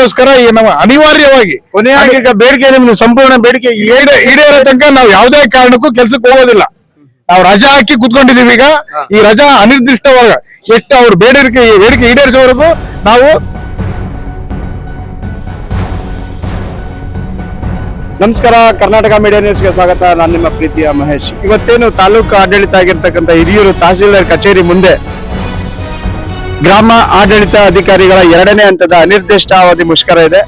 ಅದಕ್ಕೋಸ್ಕರ ಈ ನಮ್ಮ ಅನಿವಾರ್ಯವಾಗಿ ಕೊನೆಯಾಗಿ ಈಗ ಬೇಡಿಕೆ ನಿಮ್ಗೆ ಸಂಪೂರ್ಣ ಬೇಡಿಕೆ ಈಡೇ ಈಡೇರೋ ತನಕ ನಾವು ಯಾವುದೇ ಕಾರಣಕ್ಕೂ ಕೆಲ್ಸಕ್ಕೆ ಹೋಗೋದಿಲ್ಲ. ನಾವು ರಜಾ ಹಾಕಿ ಕುತ್ಕೊಂಡಿದೀವಿ ಈಗ. ಈ ರಜಾ ಅನಿರ್ದಿಷ್ಟವಾಗ ಎಷ್ಟು ಅವ್ರ ಬೇಡಿಕೆ ಬೇಡಿಕೆ ಈಡೇರಿಸೋವರೆಗೂ ನಾವು ನಮಸ್ಕಾರ ಕರ್ನಾಟಕ ಮೀಡಿಯಾ ನ್ಯೂಸ್ಗೆ ಸ್ವಾಗತ. ನಾನು ನಿಮ್ಮ ಪ್ರೀತಿಯ ಮಹೇಶ್. ಇವತ್ತೇನು ತಾಲೂಕು ಆಡಳಿತ ಆಗಿರ್ತಕ್ಕಂಥ ಹಿರಿಯೂರು ತಹಸೀಲ್ದಾರ್ ಕಚೇರಿ ಮುಂದೆ ಗ್ರಾಮ ಆಡಳಿತ ಅಧಿಕಾರಿಗಳ ಎರಡನೇ ಹಂತದ ಅನಿರ್ದಿಷ್ಟಾವಧಿ ಮುಷ್ಕರ ಇದೆ.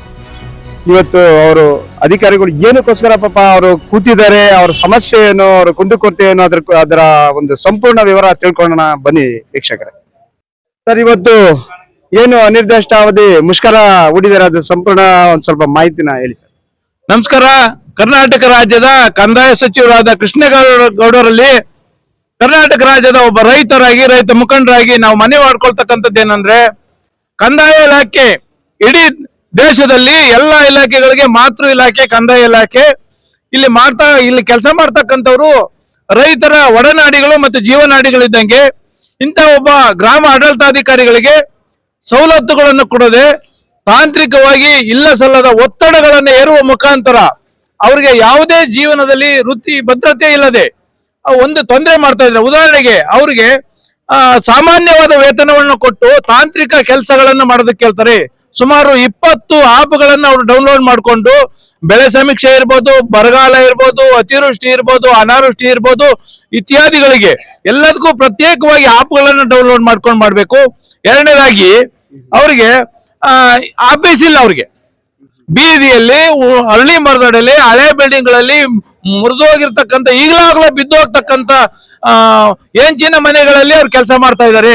ಇವತ್ತು ಅವರು ಅಧಿಕಾರಿಗಳು ಏನಕ್ಕೋಸ್ಕರ ಪಾಪ ಅವರು ಕೂತಿದ್ದಾರೆ, ಅವ್ರ ಸಮಸ್ಯೆ ಏನು ಅವ್ರ ಕುಂದುಕೊರತೆ ಏನು ಅದ್ರ ಅದರ ಒಂದು ಸಂಪೂರ್ಣ ವಿವರ ತಿಳ್ಕೊಳ್ಳೋಣ ಬನ್ನಿ ವೀಕ್ಷಕರೇ. ಸರ್, ಇವತ್ತು ಏನು ಅನಿರ್ದಿಷ್ಟಾವಧಿ ಮುಷ್ಕರ ಹೂಡಿದ್ದಾರೆ? ಅದು ಸಂಪೂರ್ಣ ಒಂದು ಸ್ವಲ್ಪ ಮಾಹಿತಿನ ಹೇಳಿ ಸರ್. ನಮಸ್ಕಾರ. ಕರ್ನಾಟಕ ರಾಜ್ಯದ ಕಂದಾಯ ಸಚಿವರಾದ ಕೃಷ್ಣೇಗೌಡ ಗೌಡರಲ್ಲಿ ಕರ್ನಾಟಕ ರಾಜ್ಯದ ಒಬ್ಬ ರೈತರಾಗಿ, ರೈತ ಮುಖಂಡರಾಗಿ ನಾವು ಮನೆ ಮಾಡ್ಕೊಳ್ತಕ್ಕಂಥದ್ದು ಏನಂದ್ರೆ, ಕಂದಾಯ ಇಲಾಖೆ, ಇಡೀ ದೇಶದಲ್ಲಿ ಎಲ್ಲ ಇಲಾಖೆಗಳಿಗೆ ಮಾತೃ ಇಲಾಖೆ, ಕಂದಾಯ ಇಲಾಖೆ ಇಲ್ಲಿ ಮಾಡ್ತಾ, ಇಲ್ಲಿ ಕೆಲಸ ಮಾಡ್ತಕ್ಕಂಥವ್ರು ರೈತರ ಒಡನಾಡಿಗಳು ಮತ್ತು ಜೀವನಾಡಿಗಳಿದ್ದಂಗೆ ಇಂಥ ಒಬ್ಬ ಗ್ರಾಮ ಆಡಳಿತಾಧಿಕಾರಿಗಳಿಗೆ ಸವಲತ್ತುಗಳನ್ನು ಕೊಡದೆ ತಾಂತ್ರಿಕವಾಗಿ ಇಲ್ಲ ಸಲ್ಲದ ಒತ್ತಡಗಳನ್ನು ಏರುವ ಮುಖಾಂತರ ಅವರಿಗೆ ಯಾವುದೇ ಜೀವನದಲ್ಲಿ ವೃತ್ತಿ ಭದ್ರತೆ ಇಲ್ಲದೆ ಒಂದು ತೊಂದರೆ ಮಾಡ್ತಾ ಇದ್ದಾರೆ. ಉದಾಹರಣೆಗೆ ಅವ್ರಿಗೆ ಸಾಮಾನ್ಯವಾದ ವೇತನವನ್ನು ಕೊಟ್ಟು ತಾಂತ್ರಿಕ ಕೆಲಸಗಳನ್ನು ಮಾಡೋದಕ್ಕೆ ಹೇಳ್ತಾರೆ ಸುಮಾರು ಇಪ್ಪತ್ತು ಆಪ್ಗಳನ್ನು ಅವರು ಡೌನ್ಲೋಡ್ ಮಾಡಿಕೊಂಡು ಬೆಳೆ ಸಮೀಕ್ಷೆ ಇರ್ಬೋದು, ಬರಗಾಲ ಇರ್ಬೋದು, ಅತಿವೃಷ್ಟಿ ಇರ್ಬೋದು, ಅನಾವೃಷ್ಟಿ ಇರ್ಬೋದು ಇತ್ಯಾದಿಗಳಿಗೆ ಎಲ್ಲದಕ್ಕೂ ಪ್ರತ್ಯೇಕವಾಗಿ ಆಪ್ಗಳನ್ನು ಡೌನ್ಲೋಡ್ ಮಾಡ್ಕೊಂಡು ಮಾಡಬೇಕು. ಎರಡನೇದಾಗಿ ಅವರಿಗೆ ಆಫೀಸ್ ಇಲ್ಲ ಅವ್ರಿಗೆ. ಬೀದಿಯಲ್ಲಿ, ಹಳ್ಳಿ ಮರದಡಲ್ಲಿ ಹಳೆ ಬಿಲ್ಡಿಂಗ್ ಗಳಲ್ಲಿ ಮುರಿದು ಹೋಗಿರ್ತಕ್ಕಂಥ ಈಗಲಾಗಲೇ ಬಿದ್ದು ಹೋಗ್ತಕ್ಕಂಥ ಆ, ಹೆಂಚಿನ ಮನೆಗಳಲ್ಲಿ ಅವ್ರು ಕೆಲಸ ಮಾಡ್ತಾ ಇದ್ದಾರೆ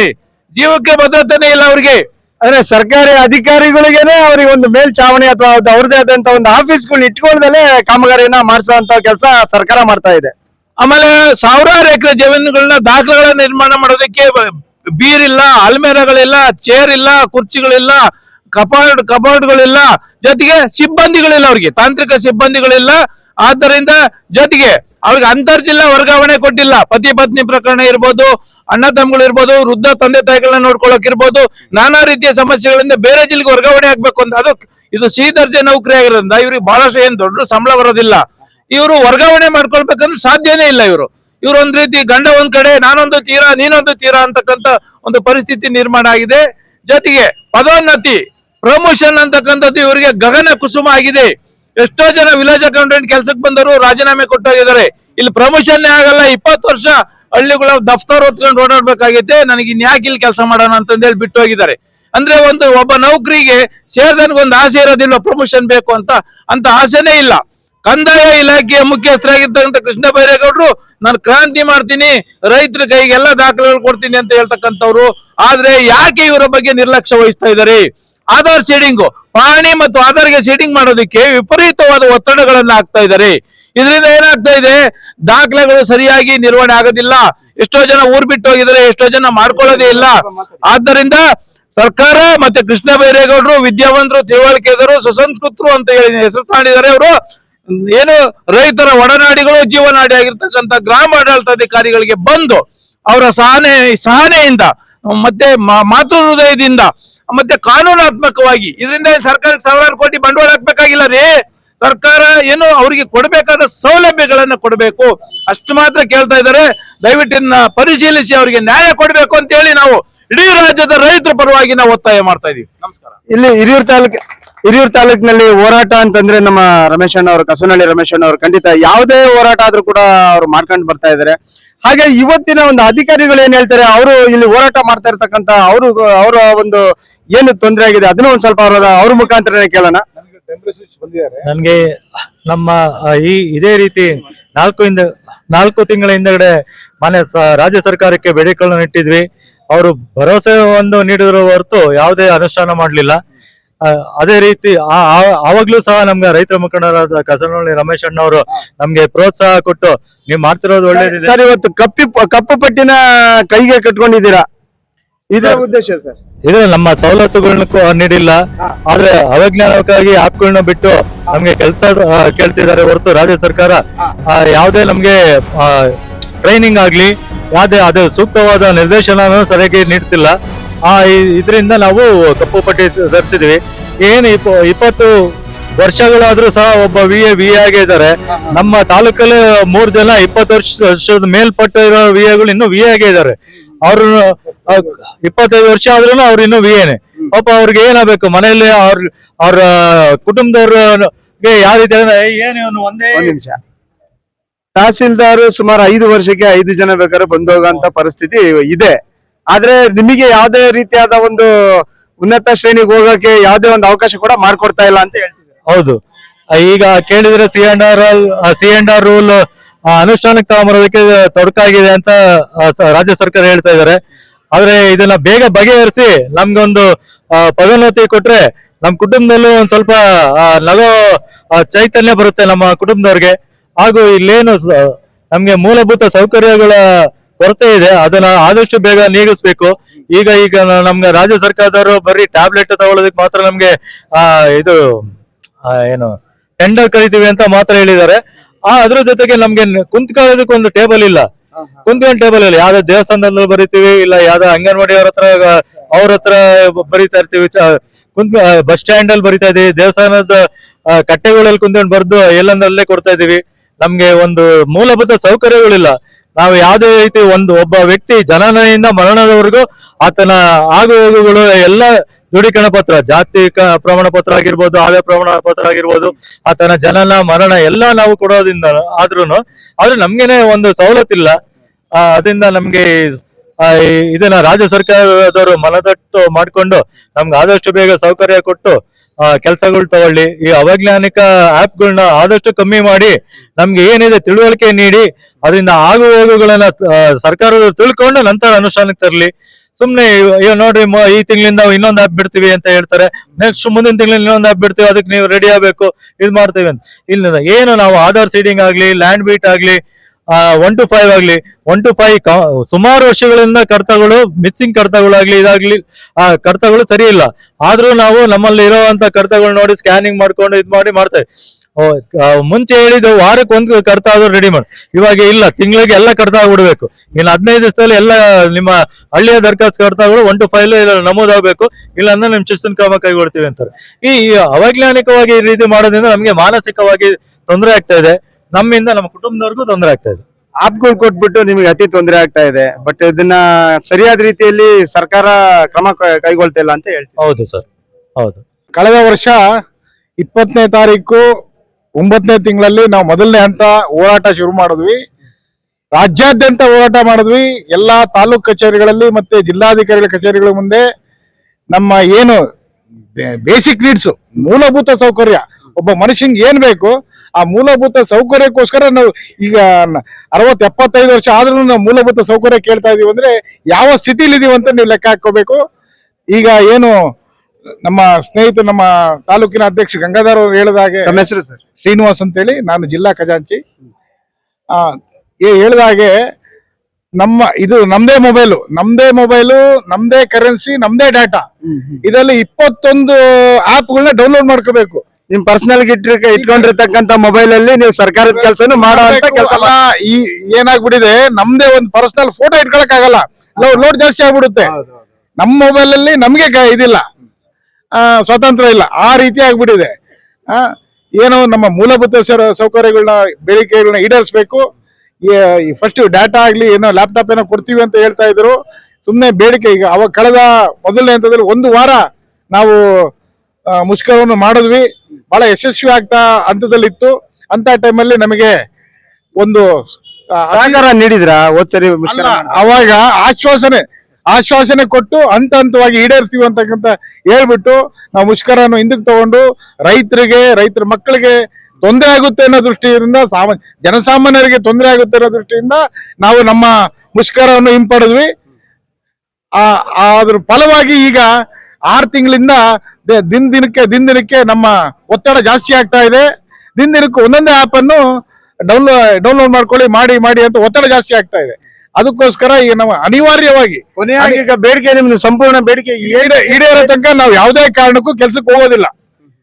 ಜೀವಕ್ಕೆ ಭದ್ರತೆನೇ ಇಲ್ಲ ಅವ್ರಿಗೆ. ಅಂದ್ರೆ ಸರ್ಕಾರಿ ಅಧಿಕಾರಿಗಳಿಗೇನೆ ಅವ್ರಿಗೆ ಒಂದು ಮೇಲ್ಚಾವಣಿ ಅಥವಾ ಅವ್ರ್ದು ಆದಂತ ಒಂದು ಆಫೀಸ್ಗಳು ಇಟ್ಕೊಂಡ್ಮೇಲೆ ಕಾಮಗಾರಿನ ಮಾಡಿಸುವಂತ ಕೆಲಸ ಸರ್ಕಾರ ಮಾಡ್ತಾ ಇದೆ. ಆಮೇಲೆ ಸಾವಿರಾರು ಎಕರೆ ಜಮೀನುಗಳನ್ನ ದಾಖಲೆಗಳ ನಿರ್ಮಾಣ ಮಾಡೋದಕ್ಕೆ ಬೀರಿಲ್ಲ ಅಲ್ಮೇರಗಳಿಲ್ಲ ಚೇರ್ ಇಲ್ಲ ಕುರ್ಚಿಗಳಿಲ್ಲ ಕಪಾರ್ಡ್ ಕಪಾರ್ಡ್ಗಳಿಲ್ಲ ಜೊತೆಗೆ ಸಿಬ್ಬಂದಿಗಳಿಲ್ಲ ಅವ್ರಿಗೆ. ತಾಂತ್ರಿಕ ಸಿಬ್ಬಂದಿಗಳಿಲ್ಲ. ಆದ್ದರಿಂದ ಜೊತೆಗೆ ಅವ್ರಿಗೆ ಅಂತರ್ ಜಿಲ್ಲಾ ವರ್ಗಾವಣೆ ಕೊಟ್ಟಿಲ್ಲ. ಪತಿ ಪತ್ನಿ ಪ್ರಕರಣ ಇರ್ಬೋದು, ಅಣ್ಣ ತಮ್ಮಗಳು ಇರ್ಬೋದು, ವೃದ್ಧ ತಂದೆ ತಾಯಿಗಳನ್ನ ನೋಡ್ಕೊಳಕ್ ಇರ್ಬೋದು, ನಾನಾ ರೀತಿಯ ಸಮಸ್ಯೆಗಳಿಂದ ಬೇರೆ ಜಿಲ್ಲೆಗೆ ವರ್ಗಾವಣೆ ಆಗ್ಬೇಕು ಅಂತ ಅದು ಇದು ಸಿ ದರ್ಜೆ ನೌಕರಿ ಆಗಿರೋದ್ರಿಂದ ಇವ್ರಿಗೆ ಬಹಳಷ್ಟು ಏನ್ ದೊಡ್ಡ ಸಂಬಳ ಬರೋದಿಲ್ಲ. ಇವರು ವರ್ಗಾವಣೆ ಮಾಡ್ಕೊಳ್ಬೇಕಂದ್ರೆ ಸಾಧ್ಯನೇ ಇಲ್ಲ ಇವರು. ಇವ್ರು ಒಂದ್ ರೀತಿ ಗಂಡ ಒಂದ್ ಕಡೆ, ನಾನೊಂದು ತೀರಾ, ನೀನೊಂದು ತೀರಾ ಅಂತಕ್ಕಂತ ಒಂದು ಪರಿಸ್ಥಿತಿ ನಿರ್ಮಾಣ ಆಗಿದೆ. ಜೊತೆಗೆ ಪದೋನ್ನತಿ, ಪ್ರಮೋಷನ್ ಅಂತಕ್ಕಂಥದ್ದು ಇವರಿಗೆ ಗಗನ ಕುಸುಮ ಆಗಿದೆ. ಎಷ್ಟೋ ಜನ ವಿಲೇಜ್ ಅಕೌಂಟೆಂಟ್ ಕೆಲ್ಸಕ್ಕೆ ಬಂದರು ರಾಜೀನಾಮೆ ಕೊಟ್ಟೋಗಿದ್ದಾರೆ. ಇಲ್ಲಿ ಪ್ರಮೋಷನ್ ಆಗಲ್ಲ, ಇಪ್ಪತ್ತು ವರ್ಷ ಹಳ್ಳಿಗಳ ದಫ್ತರ್ ಹೊತ್ಕೊಂಡು ಓಡಾಡ್ಬೇಕಾಗೈತೆ, ನನಗೆ ಇನ್ಯಾಕೆ ಇಲ್ಲಿ ಕೆಲಸ ಮಾಡೋಣ ಅಂತಂದೇಳಿ ಬಿಟ್ಟು ಹೋಗಿದ್ದಾರೆ. ಅಂದ್ರೆ ಒಂದು ಒಬ್ಬ ನೌಕರಿಗೆ ಸೇರ್ದನ್ಗೊಂದು ಆಸೆ ಇರೋದಿಲ್ಲ ಪ್ರಮೋಷನ್ ಬೇಕು ಅಂತ ಅಂತ ಆಸೆನೇ ಇಲ್ಲ. ಕಂದಾಯ ಇಲಾಖೆಯ ಮುಖ್ಯಸ್ಥರಾಗಿರ್ತಕ್ಕಂಥ ಕೃಷ್ಣ ಬೈರೇಗೌಡರು, ನಾನು ಕ್ರಾಂತಿ ಮಾಡ್ತೀನಿ, ರೈತರ ಕೈಗೆ ಎಲ್ಲ ದಾಖಲೆಗಳು ಕೊಡ್ತೀನಿ ಅಂತ ಹೇಳ್ತಕ್ಕಂಥವ್ರು. ಆದ್ರೆ ಯಾಕೆ ಇವರ ಬಗ್ಗೆ ನಿರ್ಲಕ್ಷ್ಯ ವಹಿಸ್ತಾ ಇದ್ದಾರೆ? ಆಧಾರ್ ಶೇಡಿಂಗು ಪಾಣಿ ಮತ್ತು ಆಧಾರ್ಗೆ ಸೀಟಿಂಗ್ ಮಾಡೋದಕ್ಕೆ ವಿಪರೀತವಾದ ಒತ್ತಡಗಳನ್ನು ಹಾಕ್ತಾ ಇದ್ದಾರೆ. ಇದರಿಂದ ಏನಾಗ್ತಾ ಇದೆ? ದಾಖಲೆಗಳು ಸರಿಯಾಗಿ ನಿರ್ವಹಣೆ ಆಗೋದಿಲ್ಲ. ಎಷ್ಟೋ ಜನ ಊರ್ ಬಿಟ್ಟು ಹೋಗಿದ್ದಾರೆ, ಎಷ್ಟೋ ಜನ ಮಾಡ್ಕೊಳ್ಳೋದೇ ಇಲ್ಲ. ಆದ್ದರಿಂದ ಸರ್ಕಾರ ಮತ್ತೆ ಕೃಷ್ಣ ಬೈರೇಗೌಡರು, ವಿದ್ಯಾವಂತರು ತಿಳುವಳಿಕೆದರು ಸುಸಂಸ್ಕೃತರು ಅಂತ ಹೇಳಿ ಹೆಸರು ತಾಂಡಿದ್ದಾರೆ ಅವರು. ಏನು ರೈತರ ಒಡನಾಡಿಗಳು ಜೀವನಾಡಿ ಆಗಿರ್ತಕ್ಕಂಥ ಗ್ರಾಮ ಆಡಳಿತಾಧಿಕಾರಿಗಳಿಗೆ ಬಂದು ಅವರ ಸಹನೆ, ಸಹನೆಯಿಂದ, ಮತ್ತೆ ಮಾತೃ ಹೃದಯದಿಂದ ಮತ್ತೆ ಕಾನೂನಾತ್ಮಕವಾಗಿ, ಇದರಿಂದ ಸರ್ಕಾರಕ್ಕೆ ಸಾವಿರಾರು ಕೋಟಿ ಬಂಡವಾಳ ಹಾಕ್ಬೇಕಾಗಿಲ್ಲ ರೀ. ಸರ್ಕಾರ ಏನು ಅವರಿಗೆ ಕೊಡಬೇಕಾದ ಸೌಲಭ್ಯಗಳನ್ನ ಕೊಡಬೇಕು. ಅಷ್ಟು ಮಾತ್ರ ಕೇಳ್ತಾ ಇದ್ದಾರೆ. ದಯವಿಟ್ಟು ಇದನ್ನ ಪರಿಶೀಲಿಸಿ, ಅವರಿಗೆ ನ್ಯಾಯ ಕೊಡಬೇಕು ಅಂತ ಹೇಳಿ ನಾವು ಇಡೀ ರಾಜ್ಯದ ರೈತರ ಪರವಾಗಿ ನಾವು ಒತ್ತಾಯ ಮಾಡ್ತಾ ಇದೀವಿ. ನಮಸ್ಕಾರ. ಇಲ್ಲಿ ಹಿರಿಯೂರು ತಾಲೂಕ್, ಹಿರಿಯೂರು ತಾಲೂಕಿನಲ್ಲಿ ಹೋರಾಟ ಅಂತಂದ್ರೆ ನಮ್ಮ ರಮೇಶ್ ಅಣ್ಣ ಅವರು, ಕಸನಹಳ್ಳಿ ರಮೇಶ್ ಅಣ್ಣ ಅವರು ಖಂಡಿತ ಯಾವುದೇ ಹೋರಾಟ ಆದ್ರೂ ಕೂಡ ಅವ್ರು ಮಾಡ್ಕೊಂಡು ಬರ್ತಾ ಇದ್ದಾರೆ. ಹಾಗೆ ಇವತ್ತಿನ ಒಂದು ಅಧಿಕಾರಿಗಳು ಏನ್ ಹೇಳ್ತಾರೆ, ಅವರು ಇಲ್ಲಿ ಹೋರಾಟ ಮಾಡ್ತಾ ಇರ್ತಕ್ಕಂತ ಅವರು, ಅವರ ಒಂದು ಏನು ತೊಂದರೆ ಆಗಿದೆ? ಅದನ್ನ ಒಂದ್ ಸ್ವಲ್ಪ ಅವರ ಅವ್ರ ಮುಖಾಂತರ ಕೇಳೋಣ. ನನ್ಗೆ ನಮ್ಮ ಈ ಇದೇ ರೀತಿ ನಾಲ್ಕು ಇಂದ ನಾಲ್ಕು ತಿಂಗಳ ಹಿಂದಗಡೆ ಮನೆ ಸ- ರಾಜ್ಯ ಸರ್ಕಾರಕ್ಕೆ ಬೇಡಿಕೆಗಳನ್ನು ಇಟ್ಟಿದ್ವಿ. ಅವರು ಭರವಸೆ ಒಂದು ನೀಡಿದ್ರು ಹೊರತು ಯಾವುದೇ ಅನುಷ್ಠಾನ ಮಾಡಲಿಲ್ಲ. ಅದೇ ರೀತಿ ಆ- ಆ- ಆವಾಗ್ಲೂ ಸಹ ನಮ್ಗೆ ರೈತರ ಮುಖಂಡರಾದ ಕಸನಹಳ್ಳಿ ರಮೇಶ್ ಅಣ್ಣ ಅವರು ನಮ್ಗೆ ಪ್ರೋತ್ಸಾಹ ಕೊಟ್ಟು ನೀವು ಮಾಡ್ತಿರೋದು ಒಳ್ಳೇದು ಸರ್ ಇವತ್ತು ಕಪ್ಪಿ ಕಪ್ಪು ಪಟ್ಟಿನ ಕೈಗೆ ಕಟ್ಕೊಂಡಿದ್ದೀರಾ? ಇದೇ ಉದ್ದೇಶ ಸರ್. ಇದ್ರೆ ನಮ್ಮ ಸವಲತ್ತುಗಳನ್ನ ನೀಡಿಲ್ಲ. ಆದ್ರೆ ಅವಜ್ಞಾನಕ್ಕಾಗಿ ಆಪ್ಗಳನ್ನ ಬಿಟ್ಟು ನಮ್ಗೆ ಕೆಲಸ ಕೇಳ್ತಿದ್ದಾರೆ ಹೊರತು ರಾಜ್ಯ ಸರ್ಕಾರ ಯಾವುದೇ ನಮ್ಗೆ ಟ್ರೈನಿಂಗ್ ಆಗ್ಲಿ ಯಾವುದೇ ಅದು ಸೂಕ್ತವಾದ ನಿರ್ದೇಶನ ಸರಿಯಾಗಿ ನೀಡ್ತಿಲ್ಲ. ಆ ಇದರಿಂದ ನಾವು ಕಪ್ಪು ಪಟ್ಟಿ ಧರಿಸಿದ್ವಿ. ಏನು ಇಪ್ಪ ಇಪ್ಪತ್ತು ವರ್ಷಗಳಾದ್ರೂ ಸಹ ಒಬ್ಬ ವಿ ಎ ವಿ ಆಗೇ ಇದ್ದಾರೆ. ನಮ್ಮ ತಾಲೂಕಲ್ಲಿ ಮೂರ್ ಜನ ಇಪ್ಪತ್ತು ವರ್ಷ ವರ್ಷದ ಮೇಲ್ಪಟ್ಟ ಇರೋ ವಿ ಎಗಳು ಇನ್ನು ವಿ ಆಗೇ ಇದ್ದಾರೆ. ಅವ್ರು ಇಪ್ಪತ್ತೈದು ವರ್ಷ ಆದ್ರೂ ಅವ್ರು ಇನ್ನು ವಿ ಎನೆ ಪಾಪ ಅವ್ರಿಗೆ ಏನಾಗಬೇಕು? ಮನೆಯಲ್ಲಿ ಅವ್ರ ಅವ್ರ ಕುಟುಂಬದವ್ರಿಗೆ ಯಾವ ರೀತಿ ಏನು ಇವ್ನು ಒಂದೇ ನಿಮಿಷ. ತಹಸೀಲ್ದಾರ್ ಸುಮಾರು ಐದು ವರ್ಷಕ್ಕೆ ಐದು ಜನ ಬೇಕಾದ್ರೆ ಬಂದು ಅಂತ ಪರಿಸ್ಥಿತಿ ಇದೆ. ಆದ್ರೆ ನಿಮಗೆ ಯಾವುದೇ ರೀತಿಯಾದ ಒಂದು ಉನ್ನತ ಶ್ರೇಣಿಗೆ ಹೋಗಕ್ಕೆ ಯಾವುದೇ ಒಂದು ಅವಕಾಶ ಕೂಡ ಮಾಡ್ಕೊಡ್ತಾ ಇಲ್ಲ ಅಂತ ಹೇಳ್ತಿದ್ದಾರೆ. ಹೌದು. ಈಗ ಕೇಳಿದ್ರೆ C and R C and R rule ಅನುಷ್ಠಾನಕ್ಕೆ ತಗೊಂಬರೋದಕ್ಕೆ ತೊಡಕಾಗಿದೆ ಅಂತ ರಾಜ್ಯ ಸರ್ಕಾರ ಹೇಳ್ತಾ ಇದ್ದಾರೆ. ಆದ್ರೆ ಇದನ್ನ ಬೇಗ ಬಗೆಹರಿಸಿ ನಮ್ಗೊಂದು ಪದೋನ್ನತಿ ಕೊಟ್ರೆ ನಮ್ಮ ಕುಟುಂಬದಲ್ಲೂ ಒಂದ್ ಸ್ವಲ್ಪ ನಗೋ ಚೈತನ್ಯ ಬರುತ್ತೆ ನಮ್ಮ ಕುಟುಂಬದವ್ರಿಗೆ. ಹಾಗೂ ಇಲ್ಲೇನು ನಮ್ಗೆ ಮೂಲಭೂತ ಸೌಕರ್ಯಗಳ ಕೊರತೆ ಇದೆ, ಅದನ್ನ ಆದಷ್ಟು ಬೇಗ ನೀಗಿಸ್ಬೇಕು. ಈಗ ಈಗ ನಮ್ಗೆ ರಾಜ್ಯ ಸರ್ಕಾರದವರು ಬರೀ ಟ್ಯಾಬ್ಲೆಟ್ ತಗೊಳ್ಳೋದಕ್ಕೆ ಮಾತ್ರ ನಮ್ಗೆ, ಆ, ಇದು ಏನು ಟೆಂಡರ್ ಕರಿತೀವಿ ಅಂತ ಮಾತ್ರ ಹೇಳಿದ್ದಾರೆ. ಆ, ಅದ್ರ ಜೊತೆಗೆ ನಮ್ಗೆ ಕುಂತ್ಕೊಳ್ಳೋದಕ್ಕೆ ಒಂದು ಟೇಬಲ್ ಇಲ್ಲ. ಕುಂತ್ಕೊಂಡ್ ಟೇಬಲ್ ಅಲ್ಲಿ ಯಾವ್ದೋ ದೇವಸ್ಥಾನದಲ್ಲಿ ಬರಿತೀವಿ, ಇಲ್ಲ ಯಾವ್ದೋ ಅಂಗನವಾಡಿ ಅವ್ರ ಹತ್ರ ಅವ್ರ ಹತ್ರ ಬರಿತಾ ಇರ್ತೀವಿ. ಕುಂತ್ ಬಸ್ ಸ್ಟ್ಯಾಂಡ್ ಅಲ್ಲಿ ಬರಿತಾ ಇದೀವಿ ದೇವಸ್ಥಾನದ ಕಟ್ಟೆಗಳಲ್ಲಿ ಕುಂತ್ಕೊಂಡು ಬರ್ದು ಎಲ್ಲಂದಲ್ಲೇ ಕೊಡ್ತಾ ಇದೀವಿ ನಮ್ಗೆ ಒಂದು ಮೂಲಭೂತ ಸೌಕರ್ಯಗಳಿಲ್ಲ. ನಾವು ಯಾವುದೇ ರೀತಿ ಒಂದು ಒಬ್ಬ ವ್ಯಕ್ತಿ ಜನನೆಯಿಂದ ಮರಣದವರೆಗೂ ಆತನ ಆಗು ಹೋಗುಗಳು ಎಲ್ಲ ದೃಢೀಕರಣ ಪತ್ರ, ಜಾತಿ ಪ್ರಮಾಣ ಪತ್ರ ಆಗಿರ್ಬೋದು, ಆದಾಯ ಪ್ರಮಾಣ ಪತ್ರ ಆಗಿರ್ಬೋದು, ಆತನ ಜನನ, ಮರಣ ಎಲ್ಲ ನಾವು ಕೊಡೋದ್ರಿಂದ ಆದ್ರೂನು, ಆದ್ರೆ ನಮ್ಗೆನೆ ಒಂದು ಸವಲತ್ತಿಲ್ಲ. ಅದರಿಂದ ನಮ್ಗೆ ಆ, ಇದನ್ನ ರಾಜ್ಯ ಸರ್ಕಾರದವರು ಮನದಟ್ಟು ಮಾಡಿಕೊಂಡು ನಮ್ಗೆ ಆದಷ್ಟು ಬೇಗ ಸೌಕರ್ಯ ಕೊಟ್ಟು ಕೆಲಸಗಳು ತಗೊಳ್ಳಿ. ಈ ಅವೈಜ್ಞಾನಿಕ ಆ್ಯಪ್ಗಳನ್ನ ಆದಷ್ಟು ಕಮ್ಮಿ ಮಾಡಿ ನಮ್ಗೆ ಏನಿದೆ ತಿಳುವಳಿಕೆ ನೀಡಿ ಅದರಿಂದ ಆಗು ಹೋಗುಗಳನ್ನ ಆ, ಸರ್ಕಾರದವರು ತಿಳ್ಕೊಂಡು ನಂತರ ಅನುಷ್ಠಾನಕ್ಕೆ ತರಲಿ. ಸುಮ್ನೆ ಇವ್ ನೋಡ್ರಿ ಈ ತಿಂಗಳಿಂದ ಇನ್ನೊಂದು ಆಪ್ ಬಿಡ್ತೀವಿ ಅಂತ ಹೇಳ್ತಾರೆ. ನೆಕ್ಸ್ಟ್ ಮುಂದಿನ ತಿಂಗಳಲ್ಲಿ ಇನ್ನೊಂದು ಆಪ್ ಬಿಡ್ತೀವಿ ಅದಕ್ಕೆ ನೀವು ರೆಡಿ ಆಗ್ಬೇಕು ಇದು ಮಾಡ್ತೀವಿ ಅಂತ. ಇಲ್ಲ ಏನು ನಾವು ಆಧಾರ್ ಸೀಡಿಂಗ್ ಆಗಲಿ ಲ್ಯಾಂಡ್ ಬೀಟ್ ಆಗ್ಲಿ ಒನ್ ಟು ಫೈವ್ ಆಗ್ಲಿ ಒನ್ ಟು ಫೈವ್ ಸುಮಾರು ವರ್ಷಗಳಿಂದ ಕಡತಗಳು ಮಿಸ್ಸಿಂಗ್ ಕಡತಗಳಾಗ್ಲಿ ಇದಾಗ್ಲಿ, ಆ ಕಡತಗಳು ಸರಿ ಇಲ್ಲ. ಆದ್ರೂ ನಾವು ನಮ್ಮಲ್ಲಿ ಇರುವಂತ ಕಡತಗಳು ನೋಡಿ ಸ್ಕ್ಯಾನಿಂಗ್ ಮಾಡ್ಕೊಂಡು ಇದ್ ಮಾಡಿ ಮಾಡ್ತೇವೆ. ಮುಂಚೆ ಹೇಳಿದ್ದು ವಾರಕ್ಕೆ ಒಂದು ಕಡತ ಆದ್ರೂ ರೆಡಿ ಮಾಡಿ. ಇವಾಗ ಇಲ್ಲ, ತಿಂಗಳಿಗೆ ಎಲ್ಲ ಕಡತ ಆಗ್ಬಿಡ್ಬೇಕು ಇನ್ನು ಹದಿನೈದು ದಿವಸದಲ್ಲಿ ಎಲ್ಲ ನಿಮ್ಮ ಹಳ್ಳಿಯ ದರ್ಖಾಸ್ತು ಕಡತಗಳು ಒನ್ ಟು ಫೈವ್ ನಮೂದಾಗಬೇಕು. ಇಲ್ಲ ಅಂದ್ರೆ ನಿಮ್ ಶಿಸ್ತಿನ ಕ್ರಮ ಕೈಗೊಳ್ತೀವಿ ಅಂತಾರೆ. ಈ, ಅವೈಜ್ಞಾನಿಕವಾಗಿ ಈ ರೀತಿ ಮಾಡೋದ್ರಿಂದ ನಮಗೆ ಮಾನಸಿಕವಾಗಿ ತೊಂದರೆ ಆಗ್ತಾ ಇದೆ. ನಮ್ಮಿಂದ ನಮ್ಮ ಕುಟುಂಬದವ್ರಿಗೂ ತೊಂದರೆ ಆಗ್ತಾ ಇದೆ. ಆಪ್ಗಳು ಕೊಟ್ಬಿಟ್ಟು ನಿಮಗೆ ಅತಿ ತೊಂದರೆ ಆಗ್ತಾ ಇದೆ ಬಟ್ ಇದನ್ನ ಸರಿಯಾದ ರೀತಿಯಲ್ಲಿ ಸರ್ಕಾರ ಕ್ರಮ ಕೈ- ಕೈಗೊಳ್ತಾ ಇಲ್ಲ ಅಂತ ಹೇಳ್ತೀವಿ. ಹೌದು ಸರ್ ಹೌದು. ಕಳೆದ ವರ್ಷ ಇಪ್ಪತ್ತನೇ ತಾರೀಕು ಒಂಬತ್ತನೇ ತಿಂಗಳಲ್ಲಿ ನಾವು ಮೊದಲನೇ ಹಂತ ಹೋರಾಟ ಶುರು ಮಾಡಿದ್ವಿ. ರಾಜ್ಯಾದ್ಯಂತ ಹೋರಾಟ ಮಾಡಿದ್ವಿ. ಎಲ್ಲಾ ತಾಲೂಕ್ ಕಚೇರಿಗಳಲ್ಲಿ ಮತ್ತೆ ಜಿಲ್ಲಾಧಿಕಾರಿಗಳ ಕಚೇರಿಗಳ ಮುಂದೆ ನಮ್ಮ ಏನು ಬೇಸಿಕ್ ನೀಡ್ಸ್ ಮೂಲಭೂತ ಸೌಕರ್ಯ ಒಬ್ಬ ಮನುಷ್ಯಂಗೆ ಏನ್ ಬೇಕು ಆ ಮೂಲಭೂತ ಸೌಕರ್ಯಕ್ಕೋಸ್ಕರ ನಾವು ಈಗ ಅರವತ್ ಎಪ್ಪತ್ತೈದು ವರ್ಷ ಆದ್ರೂ ನಾವು ಮೂಲಭೂತ ಸೌಕರ್ಯ ಕೇಳ್ತಾ ಇದೀವಿ ಅಂದ್ರೆ ಯಾವ ಸ್ಥಿತಿಲಿ ಇದೀವಿ ಅಂತ ನೀವು ಲೆಕ್ಕ ಹಾಕೋಬೇಕು ಈಗ ಏನು ನಮ್ಮ ಸ್ನೇಹಿತ ನಮ್ಮ ತಾಲೂಕಿನ ಅಧ್ಯಕ್ಷ ಗಂಗಾಧರ್ ಅವರು ಹೇಳಿದ ಹಾಗೆ ತಮ್ಮ ಹೆಸರು ಸರ್? ಶ್ರೀನಿವಾಸ್ ಅಂತೇಳಿ ನಾನು ಜಿಲ್ಲಾ ಖಜಾಂಚಿ. ಆ ಏ ಹೇಳಿದ ಹಾಗೆ ನಮ್ಮ ಇದು ನಮ್ದೇ ಮೊಬೈಲು ನಮ್ದೇ ಮೊಬೈಲು ನಮ್ದೇ ಕರೆನ್ಸಿ ನಮ್ದೇ ಡಾಟಾ ಇದರಲ್ಲಿ ಇಪ್ಪತ್ತೊಂದು ಆಪ್ಗಳನ್ನ ಡೌನ್ಲೋಡ್ ಮಾಡ್ಕೋಬೇಕು. ನಿಮ್ ಪರ್ಸನಲ್ ಇಟ್ಕೊಂಡಿರ್ತಕ್ಕಂತ ಮೊಬೈಲ್ ಅಲ್ಲಿ ನೀವು ಸರ್ಕಾರದ ಕೆಲಸನು ಮಾಡೋ ಕೆಲಸ ಈ ಏನಾಗ್ಬಿಟ್ಟಿದೆ ನಮ್ದೇ ಒಂದು ಪರ್ಸನಲ್ ಫೋಟೋ ಇಟ್ಕೊಳಕ್ ಆಗಲ್ಲ ಲೋಡ್ ಜಾಸ್ತಿ ಆಗ್ಬಿಡುತ್ತೆ. ನಮ್ಮ ಮೊಬೈಲ್ ಅಲ್ಲಿ ನಮ್ಗೆ ಇದಿಲ್ಲ. ಸ್ವಾತಂತ್ರ್ಯ ಇಲ್ಲ. ಆ ರೀತಿ ಆಗ್ಬಿಟ್ಟಿದೆ. ಏನೋ ನಮ್ಮ ಮೂಲಭೂತ ಸೌಕರ್ಯಗಳನ್ನ ಬೇಡಿಕೆಗಳನ್ನ ಈಡೇರಿಸಬೇಕು. ಫಸ್ಟ್ ಡಾಟಾ ಆಗ್ಲಿ ಏನೋ ಲ್ಯಾಪ್ಟಾಪ್ ಏನೋ ಕೊಡ್ತೀವಿ ಅಂತ ಹೇಳ್ತಾ ಇದ್ರು. ಸುಮ್ಮನೆ ಬೇಡಿಕೆ. ಈಗ ಅವಾಗ ಕಳೆದ ಮೊದಲನೇ ಹಂತದಲ್ಲಿ ಒಂದು ವಾರ ನಾವು ಮುಷ್ಕರವನ್ನು ಮಾಡಿದ್ವಿ. ಬಹಳ ಯಶಸ್ವಿ ಆಗ್ತಾ ಹಂತದಲ್ಲಿ ಇತ್ತು ಅಂತ ಟೈಮಲ್ಲಿ ನಮಗೆ ಒಂದು ಸಹಕಾರ ನೀಡಿದ್ರ? ಸರಿ ಅವಾಗ ಆಶ್ವಾಸನೆ ಆಶ್ವಾಸನೆ ಕೊಟ್ಟು ಹಂತ ಹಂತವಾಗಿ ಈಡೇರಿಸ್ತೀವಿ ಅಂತಕ್ಕಂತ ಹೇಳ್ಬಿಟ್ಟು ನಾವು ಮುಷ್ಕರನ್ನು ಹಿಂದಕ್ಕೆ ತಗೊಂಡು ರೈತರಿಗೆ ರೈತರ ಮಕ್ಕಳಿಗೆ ತೊಂದರೆ ಆಗುತ್ತೆ ಅನ್ನೋ ದೃಷ್ಟಿಯಿಂದ ಸಾಮಾನ್ಯ ಜನಸಾಮಾನ್ಯರಿಗೆ ತೊಂದರೆ ಆಗುತ್ತೆ ಅನ್ನೋ ದೃಷ್ಟಿಯಿಂದ ನಾವು ನಮ್ಮ ಮುಷ್ಕರವನ್ನು ಹಿಂಪಡೆದ್ವಿ. ಅದ್ರ ಫಲವಾಗಿ ಈಗ ಆರು ತಿಂಗಳಿಂದ ದಿನ ದಿನಕ್ಕೆ ದಿನ ದಿನಕ್ಕೆ ನಮ್ಮ ಒತ್ತಡ ಜಾಸ್ತಿ ಆಗ್ತಾ ಇದೆ. ದಿನ ದಿನಕ್ಕೆ ಒಂದೊಂದೇ ಆಪ್ ಅನ್ನು ಡೌನ್ಲೋಡ್ ಡೌನ್ಲೋಡ್ ಮಾಡ್ಕೊಳ್ಳಿ ಮಾಡಿ ಮಾಡಿ ಅಂತ ಒತ್ತಡ ಜಾಸ್ತಿ ಆಗ್ತಾ ಇದೆ. ಅದಕ್ಕೋಸ್ಕರ ಈಗ ನಾವು ಅನಿವಾರ್ಯವಾಗಿ ಈಗ ಬೇಡಿಕೆ ನಿಮ್ದು ಸಂಪೂರ್ಣ ಬೇಡಿಕೆ ಈಡೇ- ಈಡೇರೋ ತನಕ ನಾವು ಯಾವುದೇ ಕಾರಣಕ್ಕೂ ಕೆಲ್ಸಕ್ಕೆ ಹೋಗೋದಿಲ್ಲ.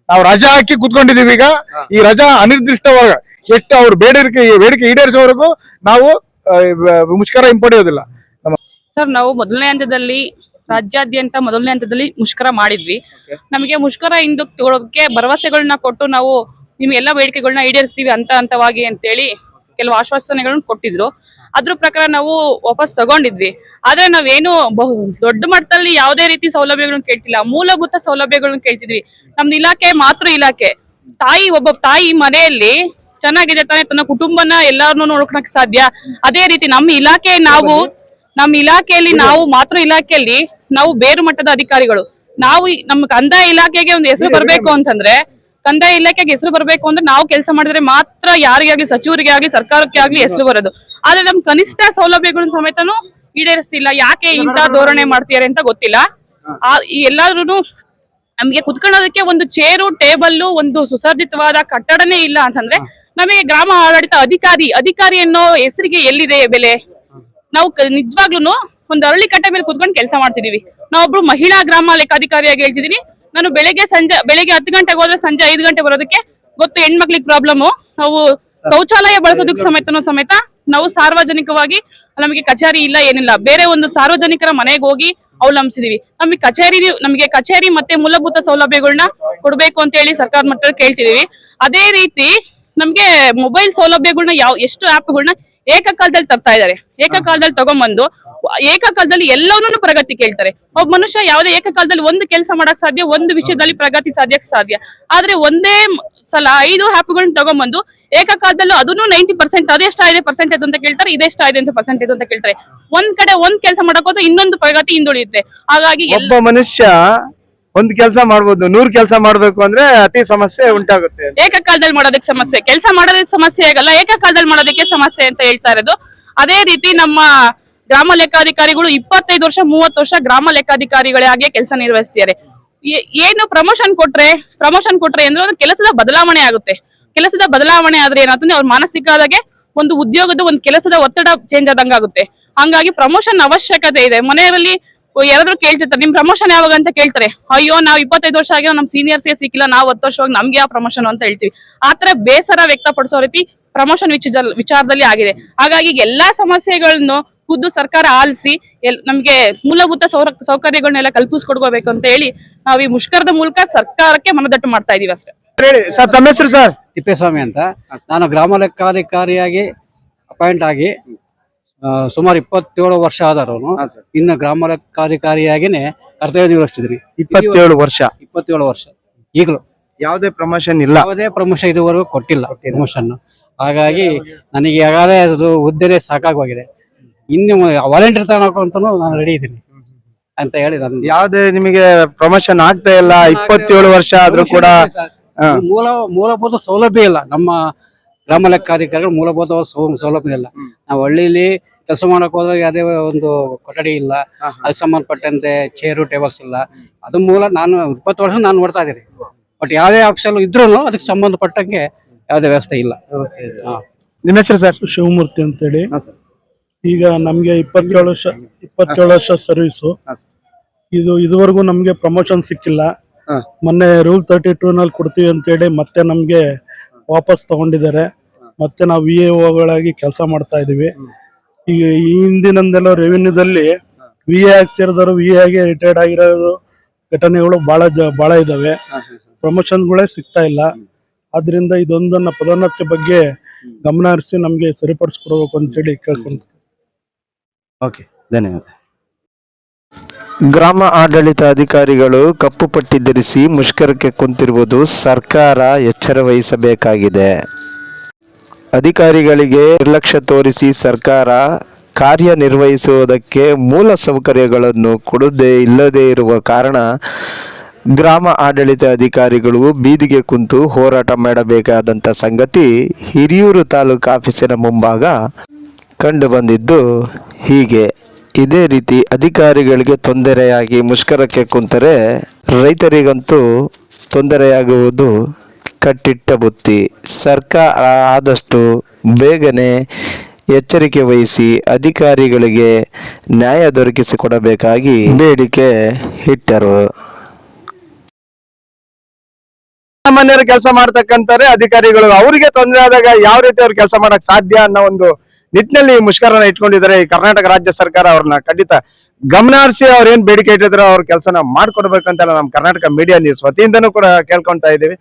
ನಾವು ರಜಾ ಹಾಕಿ ಕುತ್ಕೊಂಡಿದೀವಿ ಈಗ. ಈ ರಜಾ ಅನಿರ್ದಿಷ್ಟವಾಗ ಎಷ್ಟು ಅವ್ರು ಬೇಡಿಕೆ ಬೇಡಿಕೆ ಈಡೇರಿಸೋವರೆಗೂ ನಾವು ಮುಷ್ಕರ ಹಿಂಪಡೆಯೋದಿಲ್ಲ. ಸರ್ ನಾವು ಮೊದಲನೇ ಹಂತದಲ್ಲಿ ರಾಜ್ಯಾದ್ಯಂತ ಮೊದಲನೇ ಹಂತದಲ್ಲಿ ಮುಷ್ಕರ ಮಾಡಿದ್ವಿ. ನಮಗೆ ಮುಷ್ಕರ ಹಿಂದಕ್ಕೆ ಭರವಸೆಗಳನ್ನ ಕೊಟ್ಟು ನಾವು ನಿಮ್ಗೆಲ್ಲ ಬೇಡಿಕೆಗಳನ್ನ ಈಡೇರಿಸ್ತೀವಿ ಹಂತ ಹಂತವಾಗಿ ಅಂತೇಳಿ ಕೆಲವು ಆಶ್ವಾಸನೆಗಳನ್ನ ಕೊಟ್ಟಿದ್ರು. ಅದ್ರ ಪ್ರಕಾರ ನಾವು ವಾಪಸ್ ತಗೊಂಡಿದ್ವಿ. ಆದ್ರೆ ನಾವೇನು ಬಹು ದೊಡ್ಡ ಮಟ್ಟದಲ್ಲಿ ಯಾವುದೇ ರೀತಿ ಸೌಲಭ್ಯಗಳನ್ನ ಕೇಳ್ತಿಲ್ಲ. ಮೂಲಭೂತ ಸೌಲಭ್ಯಗಳನ್ನ ಕೇಳ್ತಿದ್ವಿ. ನಮ್ದು ಇಲಾಖೆ ಮಾತೃ ಇಲಾಖೆ. ತಾಯಿ ಒಬ್ಬ ತಾಯಿ ಮನೆಯಲ್ಲಿ ಚೆನ್ನಾಗಿದೆ ತಾನೆ ತನ್ನ ಕುಟುಂಬನ ಎಲ್ಲಾರನ್ನೂ ನೋಡ್ಕೊಳಕ್ ಸಾಧ್ಯ. ಅದೇ ರೀತಿ ನಮ್ಮ ಇಲಾಖೆ ನಾವು ನಮ್ಮ ಇಲಾಖೆಯಲ್ಲಿ ನಾವು ಮಾತೃ ಇಲಾಖೆಯಲ್ಲಿ ನಾವು ಬೇರು ಮಟ್ಟದ ಅಧಿಕಾರಿಗಳು. ನಾವು ನಮ್ಮ ಕಂದಾಯ ಇಲಾಖೆಗೆ ಒಂದು ಹೆಸರು ಬರಬೇಕು ಅಂತಂದ್ರೆ ಕಂದಾಯ ಇಲಾಖೆಗೆ ಹೆಸರು ಬರಬೇಕು ಅಂದ್ರೆ ನಾವು ಕೆಲಸ ಮಾಡಿದ್ರೆ ಮಾತ್ರ ಯಾರಿಗಾಗ್ಲಿ ಆಗ್ಲಿ ಸಚಿವರಿಗೆ ಆಗ್ಲಿ ಸರ್ಕಾರಕ್ಕೆ ಆಗ್ಲಿ ಹೆಸರು ಬರೋದು. ಆದ್ರೆ ನಮ್ ಕನಿಷ್ಠ ಸೌಲಭ್ಯಗಳನ್ನ ಸಮೇತನು ಈಡೇರಿಸ್ತಿಲ್ಲ. ಯಾಕೆ ಇಂತ ಧೋರಣೆ ಮಾಡ್ತಿದ್ದಾರೆ ಅಂತ ಗೊತ್ತಿಲ್ಲ. ಆ ಎಲ್ಲಾದ್ರೂ ನಮ್ಗೆ ಕುತ್ಕೊಳ್ಳೋದಕ್ಕೆ ಒಂದು ಚೇರು ಟೇಬಲ್ಲು ಒಂದು ಸುಸರ್ಜಿತವಾದ ಕಟ್ಟಡನೇ ಇಲ್ಲ ಅಂತಂದ್ರೆ ನಮಗೆ ಗ್ರಾಮ ಆಡಳಿತ ಅಧಿಕಾರಿ ಅಧಿಕಾರಿ ಅನ್ನೋ ಹೆಸರಿಗೆ ಎಲ್ಲಿದೆ ಬೆಲೆ? ನಾವು ನಿಜವಾಗ್ಲೂ ಒಂದು ಅರಳಿ ಕಟ್ಟೆ ಮೇಲೆ ಕುತ್ಕೊಂಡು ಕೆಲಸ ಮಾಡ್ತಿದೀವಿ. ನಾವೊಬ್ರು ಮಹಿಳಾ ಗ್ರಾಮ ಲೆಕ್ಕಾಧಿಕಾರಿಯಾಗಿ ಹೇಳ್ತಿದೀನಿ. ನಾನು ಬೆಳಗ್ಗೆ ಸಂಜೆ, ಬೆಳಗ್ಗೆ ಹತ್ತು ಗಂಟೆಗೆ ಹೋದ್ರೆ ಸಂಜೆ ಐದು ಗಂಟೆ ಬರೋದಕ್ಕೆ ಗೊತ್ತು ಹೆಣ್ಮಕ್ಳಿಗೆ ಪ್ರಾಬ್ಲಮ್ ನಾವು ಶೌಚಾಲಯ ಬಳಸೋದಕ್ಕೆ ಸಮೇತನೂ ಸಮೇತ ನಾವು ಸಾರ್ವಜನಿಕವಾಗಿ ನಮಗೆ ಕಚೇರಿ ಇಲ್ಲ, ಏನಿಲ್ಲ. ಬೇರೆ ಒಂದು ಸಾರ್ವಜನಿಕರ ಮನೆಗೆ ಹೋಗಿ ಅವಲಂಬಿಸಿದೀವಿ. ನಮಗೆ ಕಚೇರಿ ನಮಗೆ ಕಚೇರಿ ಮತ್ತೆ ಮೂಲಭೂತ ಸೌಲಭ್ಯಗಳನ್ನ ಕೊಡ್ಬೇಕು ಅಂತ ಹೇಳಿ ಸರ್ಕಾರ ಮಟ್ಟದಲ್ಲಿ ಕೇಳ್ತಿದೀವಿ. ಅದೇ ರೀತಿ ನಮ್ಗೆ ಮೊಬೈಲ್ ಸೌಲಭ್ಯಗಳನ್ನ ಯಾವ, ಎಷ್ಟು ಆಪ್ಗಳನ್ನ ಏಕಕಾಲದಲ್ಲಿ ತರ್ತಾ ಇದ್ದಾರೆ. ಏಕಕಾಲದಲ್ಲಿ ತಗೊಂಬಂದು ಏಕಕಾಲದಲ್ಲಿ ಎಲ್ಲವನ್ನೂ ಪ್ರಗತಿ ಕೇಳ್ತಾರೆ. ಒಬ್ಬ ಮನುಷ್ಯ ಯಾವುದೇ ಏಕಕಾಲದಲ್ಲಿ ಒಂದು ಕೆಲಸ ಮಾಡಕ್ ಸಾಧ್ಯ ಒಂದು ವಿಷಯದಲ್ಲಿ ಪ್ರಗತಿ ಸಾಧ್ಯಕ್ಕೆ ಸಾಧ್ಯ. ಆದ್ರೆ ಒಂದೇ ಸಲ ಐದು ಆ್ಯಪ್ಗಳನ್ನ ತಗೊಂಬಂದು ಏಕಕಾಲದಲ್ಲೂ ಅದನ್ನು ನೈಂಟಿ ಪರ್ಸೆಂಟ್ ಅದೆಷ್ಟಾಗಿದೆ ಪರ್ಸೆಂಟೇಜ್ ಅಂತ ಕೇಳ್ತಾರೆ ಇದೆಷ್ಟಾಗಿದೆ ಅಂತ ಪರ್ಸೆಂಟೇಜ್ ಅಂತ ಕೇಳ್ತಾರೆ. ಒಂದ್ ಕಡೆ ಒಂದ್ ಕೆಲಸ ಮಾಡಕ್ ಹೋದ್ರೆ ಇನ್ನೊಂದು ಪ್ರಗತಿ ಹಿಂದುಳಿಯುತ್ತೆ. ಹಾಗಾಗಿ ಒಬ್ಬ ಮನುಷ್ಯ ಒಂದ್ ಕೆಲಸ ಮಾಡ್ಬೋದು ನೂರ್ ಕೆಲಸ ಮಾಡ್ಬೇಕು ಅಂದ್ರೆ ಅತಿ ಸಮಸ್ಯೆ ಉಂಟಾಗುತ್ತೆ. ಏಕಕಾಲದಲ್ಲಿ ಮಾಡೋದಕ್ಕೆ ಸಮಸ್ಯೆ. ಕೆಲಸ ಮಾಡೋದಕ್ಕೆ ಸಮಸ್ಯೆ ಆಗಲ್ಲ ಏಕಕಾಲದಲ್ಲಿ ಮಾಡೋದಕ್ಕೆ ಸಮಸ್ಯೆ ಅಂತ ಹೇಳ್ತಾ ಇರೋದು. ಅದೇ ರೀತಿ ನಮ್ಮ ಗ್ರಾಮ ಲೆಕ್ಕಾಧಿಕಾರಿಗಳು ಇಪ್ಪತ್ತೈದು ವರ್ಷ, ಮೂವತ್ತು ವರ್ಷ ಗ್ರಾಮ ಲೆಕ್ಕಾಧಿಕಾರಿಗಳೇ ಹಾಗೆ ಕೆಲಸ ನಿರ್ವಹಿಸ್ತಿದ್ದಾರೆ. ಏನು ಪ್ರಮೋಷನ್ ಕೊಟ್ರೆ ಪ್ರಮೋಷನ್ ಕೊಟ್ರೆ ಅಂದ್ರೆ ಒಂದು ಕೆಲಸದ ಬದಲಾವಣೆ ಆಗುತ್ತೆ. ಕೆಲಸದ ಬದಲಾವಣೆ ಆದ್ರೆ ಏನಾಗ್ತದೆ, ಅವ್ರ ಮಾನಸಿಕ ಆದಾಗೆ ಒಂದು ಉದ್ಯೋಗದ ಒಂದು ಕೆಲಸದ ಒತ್ತಡ ಚೇಂಜ್ ಆದಂಗಾಗುತ್ತೆ ಹಂಗಾಗಿ ಪ್ರಮೋಷನ್ ಅವಶ್ಯಕತೆ ಇದೆ. ಮನೆಯಲ್ಲಿ ಯಾರಾದ್ರೂ ಕೇಳ್ತಿರ್ತಾರೆ, ನಿಮ್ ಪ್ರಮೋಷನ್ ಯಾವಾಗ ಅಂತ ಕೇಳ್ತಾರೆ. ಅಯ್ಯೋ, ನಾವ್ ಇಪ್ಪತ್ತೈದು ವರ್ಷ ಆಗಿ ನಮ್ ಸೀನಿಯರ್ಸ್ಗೆ ಸಿಕ್ಕಿಲ್ಲ, ನಾವ್ ಹತ್ತು ವರ್ಷವಾಗಿ ನಮ್ಗೆ ಯಾವ ಪ್ರಮೋಷನ್ ಅಂತ ಹೇಳ್ತೀವಿ. ಆತರ ಬೇಸರ ವ್ಯಕ್ತಪಡಿಸೋ ರೀತಿ ಪ್ರಮೋಷನ್ ವಿಚಾರದಲ್ಲಿ ಆಗಿದೆ. ಹಾಗಾಗಿ ಎಲ್ಲಾ ಸಮಸ್ಯೆಗಳನ್ನು ಖುದ್ದು ಸರ್ಕಾರ ಆಲಿಸಿ ಎಲ್ ನಮ್ಗೆ ಮೂಲಭೂತ ಸೌರ ಸೌಕರ್ಯಗಳನ್ನೆಲ್ಲ ಕಲ್ಪಿಸ್ಕೊಡ್ಕೋಬೇಕು ಅಂತ ಹೇಳಿ ನಾವು ಈ ಮುಷ್ಕರದ ಮೂಲಕ ಸರ್ಕಾರಕ್ಕೆ ಮನದಟ್ಟು ಮಾಡ್ತಾ ಇದೀವಿ ಅಷ್ಟೇ. ಹೇಳಿ ಸರ್ ತಮ್ಮ ಹೆಸರು ಸರ್? ತಿಪ್ಪೇಸ್ವಾಮಿ ಅಂತ. ನಾನು ಗ್ರಾಮ ಲೆಕ್ಕಾಧಿಕಾರಿಯಾಗಿ ಅಪಾಯಿಂಟ್ ಆಗಿ ಆ, ಸುಮಾರು ಇಪ್ಪತ್ತೇಳು ವರ್ಷ ಆದರೂ. ಇನ್ನು ಗ್ರಾಮ ಲೆಕ್ಕಾಧಿಕಾರಿಯಾಗಿನೇ ಕರ್ತವ್ಯ ನಿರ್ವಹಿಸಿದ್ರಿ ಇಪ್ಪತ್ತೇಳು ವರ್ಷ. ಇಪ್ಪತ್ತೇಳು ವರ್ಷ. ಈಗಲೂ. ಯಾವುದೇ ಪ್ರಮೋಷನ್ ಇಲ್ಲ. ಯಾವುದೇ ಪ್ರಮೋಷನ್ ಇದುವರೆಗೂ ಕೊಟ್ಟಿಲ್ಲ ಪ್ರಮೋಷನ್ ಹಾಗಾಗಿ ನನಗೆ ಈಗಾಗಲೇ ಅದು ಹುದ್ದೆನೇ ಸಾಕಾಗೋಗಿದೆ ಇನ್ನು ವಾಲಂಟಿಯರ್ ತಗೊಳಕು ಅಂತಾನು ನಾನು ರೆಡಿ ಇದ್ದೀನಿ ಅಂತ ಹೇಳಿ ನಾನು ಯಾವ್ದೇ ನಿಮಗೆ ಪ್ರಮೋಷನ್ ಆಗ್ತಾ ಇಲ್ಲ ಇಪ್ಪತ್ತೇಳು ವರ್ಷ ಆದ್ರೂ ಕೂಡ ಮೂಲ ಮೂಲಭೂತ ಸೌಲಭ್ಯ ಇಲ್ಲ. ನಮ್ಮ ಗ್ರಾಮ ಲೆಕ್ಕಾಧಿಕಾರಿಗಳು ಮೂಲಭೂತ ಸೌಲಭ್ಯ ಇಲ್ಲ. ನಾವು ಹಳ್ಳಿಲಿ ಕೆಲಸ ಮಾಡಕ್ ಹೋದ್ರೆ ಯಾವುದೇ ಒಂದು ಕೊಠಡಿ ಇಲ್ಲ. ಅದಕ್ಕೆ ಸಂಬಂಧಪಟ್ಟಂತೆ ಚೇರು ಟೇಬಲ್ಸ್ ಇಲ್ಲ. ಅದ್ರ ಮೂಲ ನಾನು ಇಪ್ಪತ್ತು ವರ್ಷ ನಾನು ನೋಡ್ತಾ ಇದ್ದೀನಿ. ಬಟ್ ಯಾವುದೇ ಆಫೀಸಲ್ಲಿ ಇದ್ರೂ ಅದಕ್ಕೆ ಸಂಬಂಧಪಟ್ಟಂಗೆ ಯಾವ್ದೇ ವ್ಯವಸ್ಥೆ ಇಲ್ಲ. ನಿಮ್ಮ ಹೆಸರು ಸರ್? ಶಿವಮೂರ್ತಿ ಅಂತೇಳಿ. ಹಾ, ಸರ್. ಈಗ ನಮಗೆ ಇಪ್ಪತ್ತೇಳು ವರ್ಷ ಇಪ್ಪತ್ತೇಳು ವರ್ಷ ಸರ್ವಿಸು ಇದು ಇದುವರೆಗೂ ನಮಗೆ ಪ್ರಮೋಷನ್ ಸಿಕ್ಕಿಲ್ಲ. ಮೊನ್ನೆ ರೂಲ್ ತರ್ಟಿ ಟೂ ನಲ್ಲಿ ಕೊಡ್ತೀವಿ ಅಂತೇಳಿ ಮತ್ತೆ ನಮ್ಗೆ ವಾಪಸ್ ತಗೊಂಡಿದ್ದಾರೆ. ಮತ್ತೆ ನಾವು ವಿ ಎ ಓಗಳಾಗಿ ಕೆಲಸ ಮಾಡ್ತಾ ಇದೀವಿ ಈಗ ಈ ಹಿಂದಿನಂದೆಲ್ಲ ರೆವಿನ್ಯೂದಲ್ಲಿ ವಿ ಎ ಆಗಿ ಸೇರಿದವರು ವಿ ಎ ಆಗಿ ರಿಟೈರ್ಡ್ ಆಗಿರೋದು ಘಟನೆಗಳು ಬಹಳ ಜ ಬಹಳ ಇದಾವೆ ಪ್ರಮೋಷನ್ಗಳೇ ಸಿಗ್ತಾ ಇಲ್ಲ. ಆದ್ರಿಂದ ಇದೊಂದನ್ನ ಪದೋನ್ನತಿ ಬಗ್ಗೆ ಗಮನ ಹರಿಸಿ ನಮಗೆ ಸರಿಪಡಿಸ್ಕೊಡ್ಬೇಕು ಅಂತೇಳಿ ಕೇಳ್ಕೊಂತ ಓಕೆ, ಧನ್ಯವಾದ. ಗ್ರಾಮ ಆಡಳಿತ ಅಧಿಕಾರಿಗಳು ಕಪ್ಪು ಪಟ್ಟಿ ಧರಿಸಿ ಮುಷ್ಕರಕ್ಕೆ ಕುಂತಿರುವುದು ಸರ್ಕಾರ ಎಚ್ಚರ ವಹಿಸಬೇಕಾಗಿದೆ. ಅಧಿಕಾರಿಗಳಿಗೆ ನಿರ್ಲಕ್ಷ್ಯ ತೋರಿಸಿ ಸರ್ಕಾರ ಕಾರ್ಯನಿರ್ವಹಿಸುವುದಕ್ಕೆ ಮೂಲ ಸೌಕರ್ಯಗಳನ್ನು ಕೊಡದೇ ಇಲ್ಲದೇ ಇರುವ ಕಾರಣ ಗ್ರಾಮ ಆಡಳಿತ ಅಧಿಕಾರಿಗಳು ಬೀದಿಗೆ ಕುಂತು ಹೋರಾಟ ಮಾಡಬೇಕಾದಂಥ ಸಂಗತಿ ಹಿರಿಯೂರು ತಾಲೂಕು ಆಫೀಸಿನ ಮುಂಭಾಗ ಕಂಡು ಬಂದಿದ್ದು ಹೀಗೆ. ಇದೇ ರೀತಿ ಅಧಿಕಾರಿಗಳಿಗೆ ತೊಂದರೆಯಾಗಿ ಮುಷ್ಕರಕ್ಕೆ ಕುಂತರೆ ರೈತರಿಗಂತೂ ತೊಂದರೆಯಾಗುವುದು ಕಟ್ಟಿಟ್ಟ ಬುತ್ತಿ. ಸರ್ಕಾರ ಆದಷ್ಟು ಬೇಗನೆ ಎಚ್ಚರಿಕೆ ವಹಿಸಿ ಅಧಿಕಾರಿಗಳಿಗೆ ನ್ಯಾಯ ದೊರಕಿಸಿಕೊಡಬೇಕಾಗಿ ಬೇಡಿಕೆ ಇಟ್ಟರು. ಸಾಮಾನ್ಯರು ಕೆಲಸ ಮಾಡ್ತಕ್ಕಂತಾರೆ ಅಧಿಕಾರಿಗಳು, ಅವರಿಗೆ ತೊಂದರೆ ಆದಾಗ ಯಾವ ರೀತಿ ಅವ್ರು ಕೆಲಸ ಮಾಡಕ್ ಸಾಧ್ಯ ಅನ್ನೋ ಒಂದು ನಿಟ್ಟಿನಲ್ಲಿ ಮುಷ್ಕರನ್ನ ಮುಷ್ಕರನ ಇಟ್ಕೊಂಡಿದ್ದಾರೆ. ಈ ಕರ್ನಾಟಕ ರಾಜ್ಯ ಸರ್ಕಾರ ಅವ್ರನ್ನ ಖಂಡಿತ ಗಮನ ಹರಿಸಿ ಅವ್ರ ಏನ್ ಬೇಡಿಕೆ ಇಟ್ಟಿದ್ರು ಅವ್ರ ಕೆಲಸನ ಮಾಡ್ಕೊಡ್ಬೇಕಂತೆಲ್ಲ ನಮ್ಮ ಕರ್ನಾಟಕ ಮೀಡಿಯಾ ನ್ಯೂಸ್ ವತಿಯಿಂದನೂ ಕೂಡ ಕೇಳ್ಕೊಂತ ಇದೀವಿ